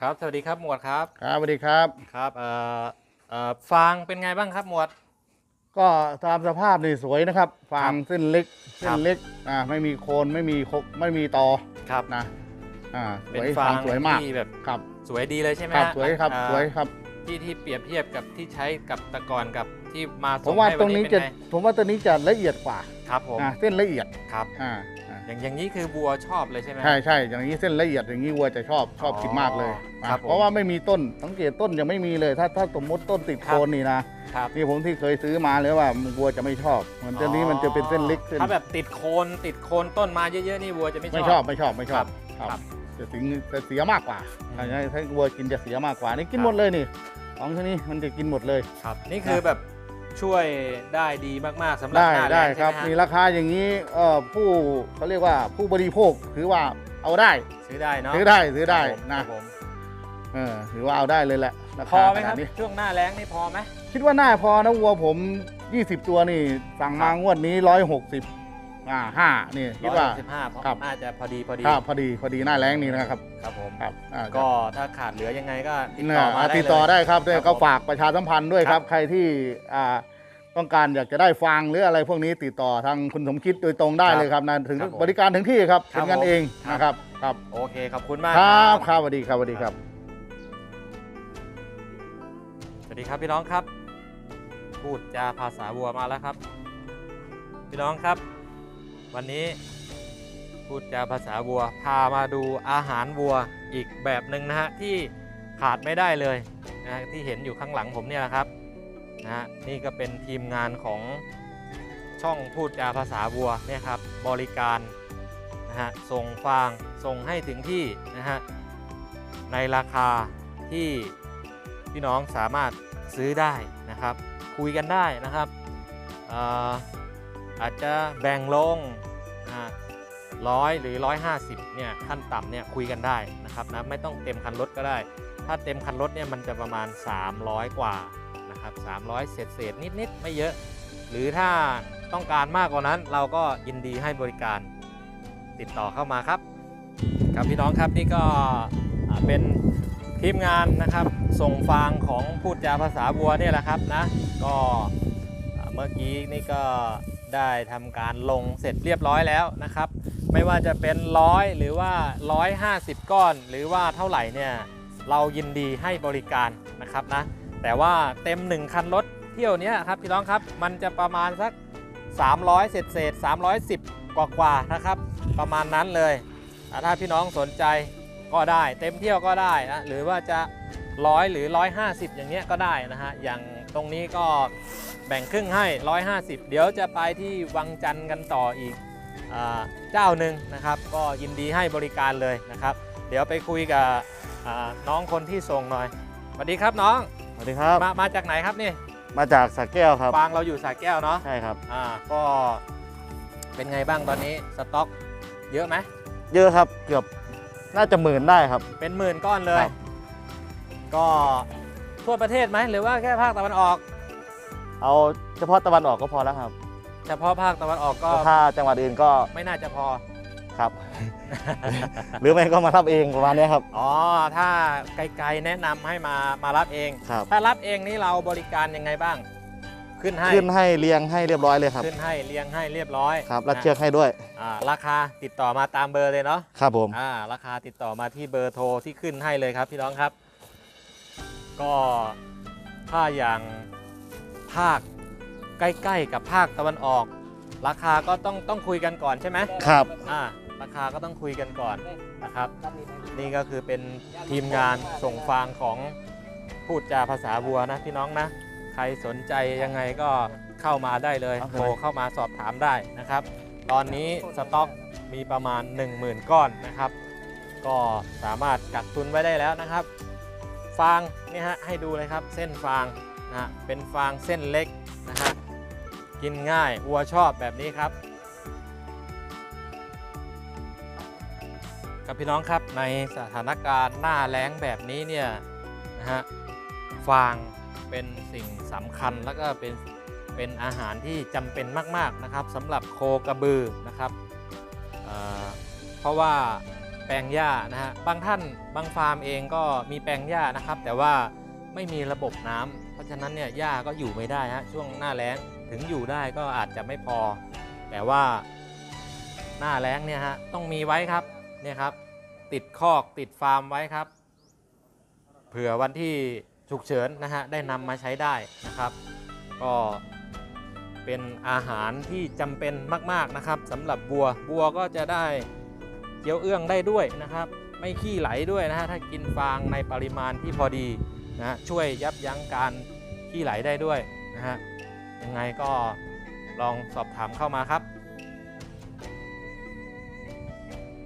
ครับสวัสดีครับหมวดครับครับสวัสดีครับครับเอ่อเอ่อฟางเป็นไงบ้างครับหมวด ก็ตามสภาพนี่สวยนะครับฟางครับเส้นเล็กคเส้รันบเล็กอ่าไม่มีโคนไม่มีคกไม่มีตอครับนะอ่าสเป็นวยฟางสวยมากที่แบบครับสวยดีเลยใช่ไหมครับฮะสวยครับเอ่อสวยครับ ที่ที่เปรียบเทียบกับที่ใช้กับแตะกอนกับที่มาผส่มงว่าให้ตวัรนงนี้นี้เป็นจะไงผมว่าตัวนี้จะละเอียดกว่าครับผมอ่าเส้นละเอียดครับ อ่า อ่าอย่างอย่างนี้คือบัวชอบเลยใช่ไหม ใช่ใช่อย่างนี้เส้นละเอียดอย่างนี้วัวจะชอบชอบอ๋อกินมากเลยครับอะผมเพราะว่าไม่มีต้นสังเกตต้นยังไม่มีเลย ถ้าถ้าสมมติต้นติดครับโคนนี่นะครับนี่ผมที่เคยซื้อมาเลยว่าวัวจะไม่ชอบเหมือนตัวนี้มันจะเป็นเส้นเล็กเส้นถ้าแบบติดโคนติดโคนต้นมาเยอะๆนี่วัวจะไม่ชอบไม่ชอบไม่ชอบไม่ชอบครับคครัรับบจะสิงจะเสียมากกว่าอืมถ้าถ้าวัวกินจะเสียมากกว่านี่กินครับหมดเลยนี่ของชนี้มันจะกินหมดเลยครับนี่คือแบบ ช่วยได้ดีมากๆสำหรับได้หน้าแล้ได้งครับใช่ไหมมีฮะราคาอย่างนี้เอ่อผู้เขาเรียกว่าผู้บริโภคถือว่าเอาได้ซื้อได้เนาะซื้อได้ซื้อได้ครับผมนะครับผมเออถือว่าเอาได้เลยแหละราพอคาไหมขคนารับดนี้ช่วงหน้าแล้งนี่พอไหมคิดว่าน่าพอนะวัวผม 20 ตัวนี่สั่งมาครับงวดนี้ 160 อ่าห้านี่คิดว่า สิบห้าครับ น่าจะพอดีพอดีครับพอดีพอดีหน้าแรงนี่นะครับครับผม ครับอ่า ก็ถ้าขาดเหลือยังไงก็ติดเนี่ยต่อมาได้ติดต่อเลยได้ครับด้วยครับก็ผมฝากประชาสัมพันธ์ด้วยคครัรับบใครที่อ่าต้องการอยากจะได้ฟังหรืออะไรพวกนี้ติดต่อทางคุณสมคิดโดยตรงได้ครับเลยครับนะถึงครับผมบริการถึงที่ครับครับเป็นกันผม เองครับนะครับครับโอเคขอบคุณมากครับครับสวัสดีครับสวัสดีครับ สวัสดีครับพี่น้องครับ พูดจาภาษาวัวมาแล้วครับ พี่น้องครับ วันนี้พูดจาภาษาวัว พามาดูอาหารวัวอีกแบบหนึ่งนะฮะที่ขาดไม่ได้เลยนะฮะที่เห็นอยู่ข้างหลังผมเนี่ยนะครับนะนี่ก็เป็นทีมงานของช่องพูดจาภาษาวัวเนี่ยครับบริการนะฮะส่งฟางส่งให้ถึงที่นะฮะในราคาที่พี่น้องสามารถซื้อได้นะครับ คุยกันได้นะครับ อาจจะแบ่งลงร้อยหรือ 150เนี่ยขั้นต่ำเนี่ยคุยกันได้นะครับนะไม่ต้องเต็มคันรถก็ได้ ถ้าเต็มคันรถเนี่ยมันจะประมาณ 300 กว่านะครับ300 เศษเศษนิดนิดๆไม่เยอะ หรือถ้าต้องการมากกว่านั้นเราก็ยินดีให้บริการติดต่อเข้ามาครับ ครับพี่น้องครับนี่ก็เป็นทีมงานนะครับส่งฟางของพูดจาภาษาบัวเนี่ยแหละครับนะก็เมื่อกี้นี่ก็ ได้ทำการลงเสร็จเรียบร้อยแล้วนะครับ ไม่ว่าจะเป็นร้อยหรือว่า 150 ก้อน หรือว่าเท่าไหร่เนี่ยเรายินดีให้บริการนะครับนะแต่ว่าเต็ม 1 คันรถเที่ยวนี้ครับพี่น้องครับมันจะประมาณสัก 300 เศษเศษ310 กว่ากว่านะครับ ประมาณนั้นเลยอ่ถ้าพี่น้องสนใจก็ได้ เต็มเที่ยวก็ได้นะหรือว่าจะร้อยหรือ 150 อย่างเงี้ยก็ได้นะฮะอย่าง ตรงนี้ก็แบ่งครึ่งให้ 150 เดี๋ยวจะไปที่วังจันทร์กันต่ออีกอ่าเจ้าหนึ่งนะครับ ก็ยินดีให้บริการเลยนะครับ เดี๋ยวไปคุยกับอ่าน้องคนที่ส่งหน่อยสวัสดีครับน้องสวัสดีครับมามาจากไหนครับนี่มาจากสระแก้วครับฟางเราอยู่สาแก้วเนาะใช่ครับอ่าก็เป็นไงบ้างตอนนี้สต็อก เยอะไหมเยอะครับเกือบน่าจะหมื่นได้ครับ เป็นหมื่นก้อนเลยครับก็ ทั่วประเทศไหมหรือว่าแค่ภาคตะวันออก เอาเฉพาะตะวันออกก็พอแล้วครับเฉพาะภาคตะวันออกก็ถ้าจังหวัดอื่นก็ไม่น่าจะพอครับ หรือไม่ก็มารับเองประมาณเนี้ยครับ อ๋อ ถ้าไกลๆแนะนำให้มามารับเองครับถ้ารับเองนี่เราบริการยังไงบ้าง ขึ้นให้ขึ้นให้เรียงให้เรียบร้อยเลยครับ ขึ้นให้เลี้ยงให้เรียบร้อยครับรัดนะเชือกให้ด้วยอ่าราคาติดต่อมาตามเบอร์เลยเนาะครับผมอ่าราคาติดต่อมาที่เบอร์โทรที่ขึ้นให้เลยครับพี่น้องครับ ก็ถ้าอย่างภาคใกล้ๆกับภาคตะวันออก ราคาก็ต้องต้องคุยกันก่อนใช่ไหมครับ อ่าราคาก็ต้องคุยกันก่อนนะครับ นี่ก็คือเป็นทีมงานส่งฟางของพูดจาภาษาบัวนะพี่น้องนะ ใครสนใจยังไงก็เข้ามาได้เลยเอาเลยโทรเข้ามาสอบถามได้นะครับ ตอนนี้สต็อกมีประมาณ 10,000 ก้อนนะครับ ก็สามารถกักตุนไว้ได้แล้วนะครับ ฟางนี่ฮะให้ดูเลยครับเส้นฟางนะฮะเป็นฟางเส้นเล็กนะฮะกินง่ายวัวชอบแบบนี้ครับครับพี่น้องครับในสถานการณ์หน้าแล้งแบบนี้เนี่ยนะฮะฟางเป็นสิ่งสำคัญแล้วก็เป็นเป็นอาหารที่จำเป็นมาก ๆนะครับสำหรับโคกระบือนะครับเเพราะว่า ปลงหญ้านะฮะบางท่านบางฟาร์มเองก็มีแปลงหญ้านะครับ แต่ว่าไม่มีระบบน้ำเพราะฉะนั้นเนี่ยหญ้าก็อยู่ไม่ได้ฮะช่วงหน้าแล้งถึงอยู่ได้ก็อาจจะไม่พอ แต่ว่าหน้าแล้งเนี่ยฮะต้องมีไว้ครับเนี่ยครับ ติดคอกติดฟาร์มไว้ครับ เผื่อวันที่ฉุกเฉินนะฮะได้นำมาใช้ได้นะครับ ก็เป็นอาหารที่จำเป็นมาก ๆนะครับสำหรับบัวบัวก็จะได้ เคี้ยวเอื้องได้ด้วยนะครับ ไม่ขี้ไหลด้วยนะฮะถ้ากินฟางในปริมาณที่พอดีนะฮะช่วยยับยั้งการขี้ไหลได้ด้วยนะฮะยังไงก็ลองสอบถามเข้ามาครับ